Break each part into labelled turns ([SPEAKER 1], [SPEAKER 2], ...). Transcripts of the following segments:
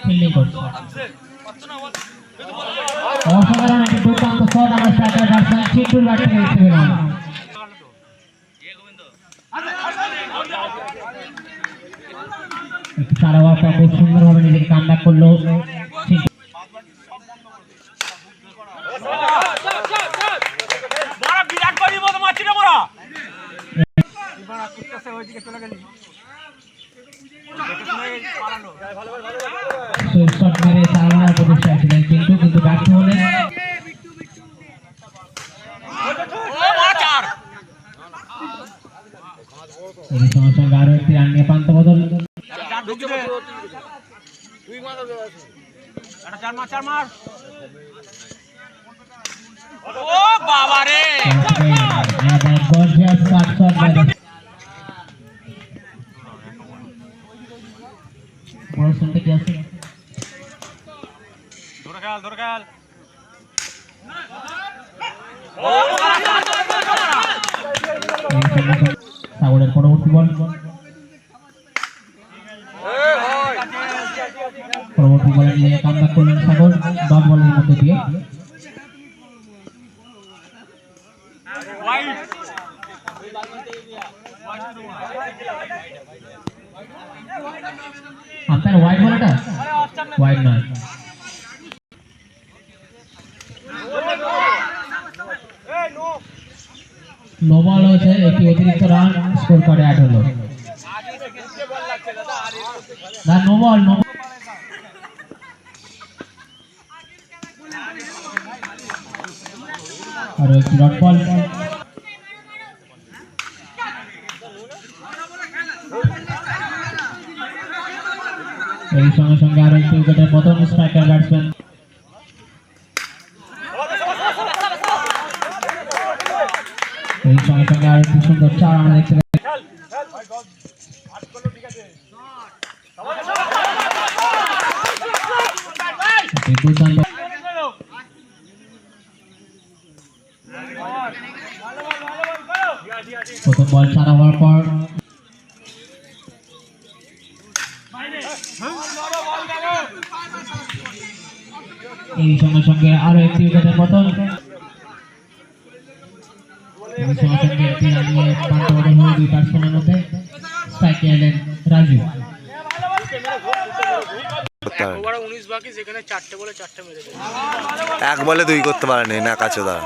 [SPEAKER 1] Fielding করছে। অসাধারণ একটি দুর্দান্ত শট আমরা স্ট্রাইকার ব্যাটসম্যান চিন্টুর ব্যাট থেকে সারা ওভারটা খুব সুন্দরভাবে নিজেকে কামব্যাক করল চিন্টু
[SPEAKER 2] বড় বিরাট কোহলি মতো মারছি রে বড়
[SPEAKER 1] সুইপ শট মেরে চার মারার প্রচেষ্টায় ছিলেন কিন্তু কিন্তু ব্যর্থ হলেন
[SPEAKER 2] ও বড় চার
[SPEAKER 1] এর সঙ্গে সঙ্গে আরও একটি রান নিয়ে পান্ত বদল
[SPEAKER 2] চার ঢুকি দে একটা চার মার। ও বাবা রে।
[SPEAKER 1] সাগরের পরবর্তী বল পরবর্তী বলে নিয়ে কামব্যাক করলেন সাগর ডট বলের মধ্যে দিয়ে
[SPEAKER 2] হোয়াইট
[SPEAKER 1] আপনার হোয়াইট বল এটা হোয়াইট নয় নো বল হয়েছে, একটি অতিরিক্ত রান স্কোর করে অ্যাড হলো। না নো বল আর একটি ডট বল এই সঙ্গে সঙ্গে আরও একটি উইকেটের প্রথম স্ট্রাইকার ব্যাটসম্যান এই সঙ্গে সঙ্গে আরও একটি সুন্দর চার আমরা দেখতে পাচ্ছি। একটি দুর্দান্ত প্রথম বল ছাড়া হওয়ার পর এই সঙ্গে সঙ্গে আরও একটি উইকেটের পতন সঙ্গে সঙ্গে একটি রান নিয়ে পান্ত বদল হলো দুই ব্যাটসম্যানের মধ্যে। স্ট্রাইকে এলেন রাজু।
[SPEAKER 2] উনিশ বাকি সেখানে চারটে বলে চারটে
[SPEAKER 3] এক বলে দুই করতে পারেনি না কাছে দা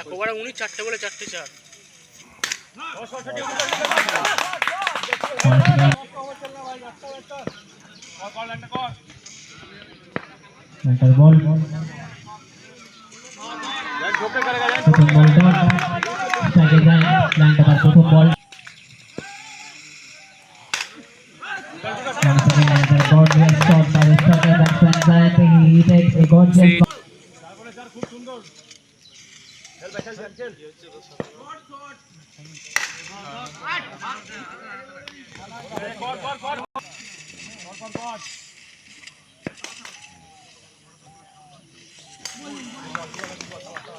[SPEAKER 2] এক ওভারে উনিশ চারটে বলে চারটে চার।
[SPEAKER 1] সেন্টার বল প্রথম বল ডট স্ট্রাইকে যায় লাইনটা তার প্রথম বল gorgeous shot by the striker batsman Zayat. He hit a gorgeous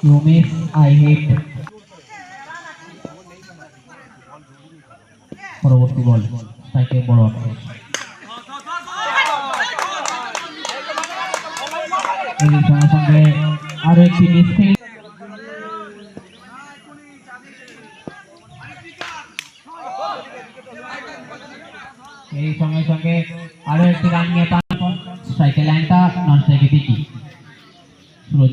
[SPEAKER 1] You miss, I hit. পরবর্তী বল তাকে বড় আক্রমণ সঙ্গে আরও একটি এই সঙ্গে সঙ্গে আরও একটি রান নিয়ে পান স্ট্রাইকের লাইনটা নন স্ট্রাইকে দিকি শুরু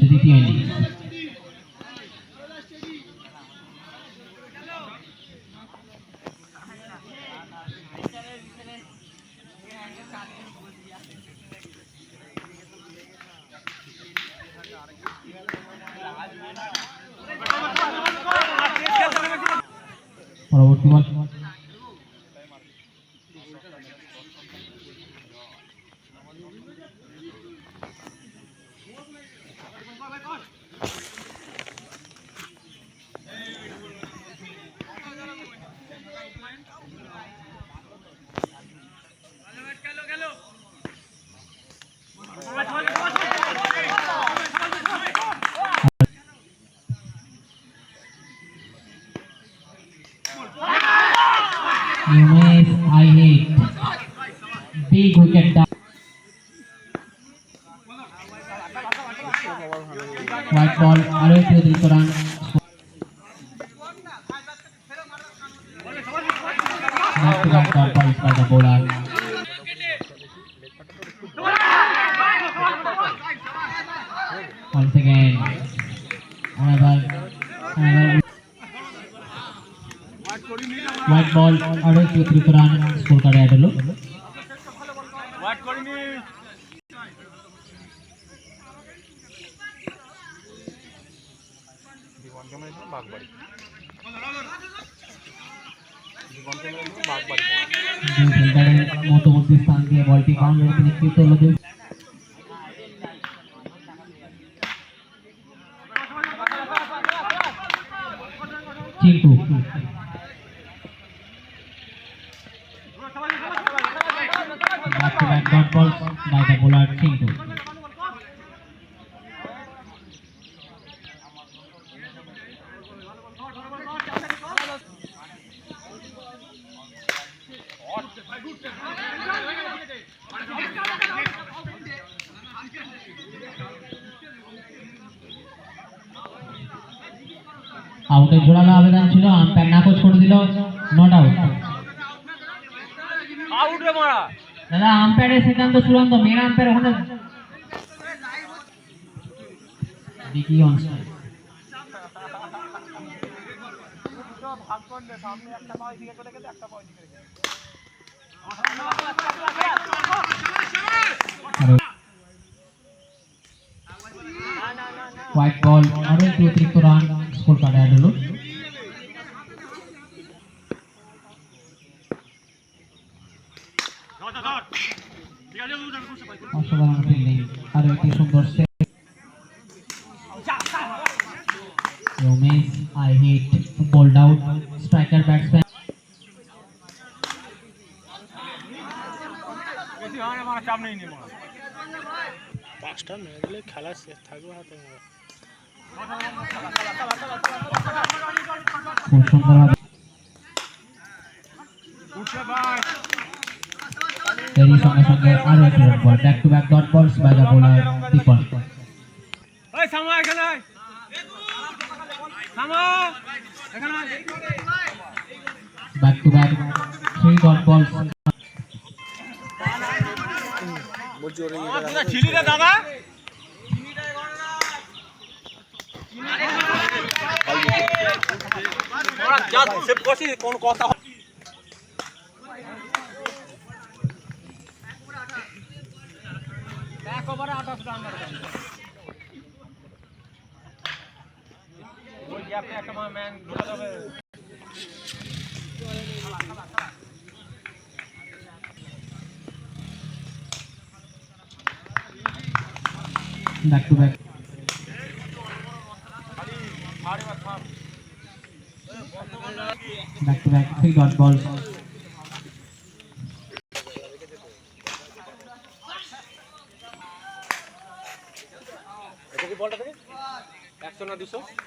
[SPEAKER 1] পরবর্তী ball. Yes, I hate. Big wicket down. White ball, away to the Koran. Not to that top ball by the bowler. Once again, another, another. White ball, আরও একটি অতিরিক্ত রান স্কোর কার্ডে অ্যাড হলো মধ্যবর্তী স্থান দিয়ে বলটি বাউন্ডারিতে নিক্ষিপ্ত হলো Chintu back dot balls by the bowler Chintu. আউটের জোরালো আবেদন ছিল আম্পায়ার নাকচ করে দিল, নট আউট
[SPEAKER 2] আউট রে মারা
[SPEAKER 1] দাদা, আম্পায়ারের সিদ্ধান্ত চূড়ান্ত মেন আম্পায়ার ওখানে Dicky on strike white ball, আরও একটি অতিরিক্ত রান স্কোর কার্ডে অ্যাড অসাধারণ ফিল্ডিং আরও একটি সুন্দর Ramesh I hit bowled out striker খুব
[SPEAKER 2] উঠছে ভাই
[SPEAKER 1] এরই সঙ্গে সঙ্গে আরও একটি dot ball back to back dot balls by the bowler Dipan. Back to back three dot balls
[SPEAKER 2] দাদা ওরা যা সেভ করছিস কোন কথা back to back back to back three dot ball
[SPEAKER 1] back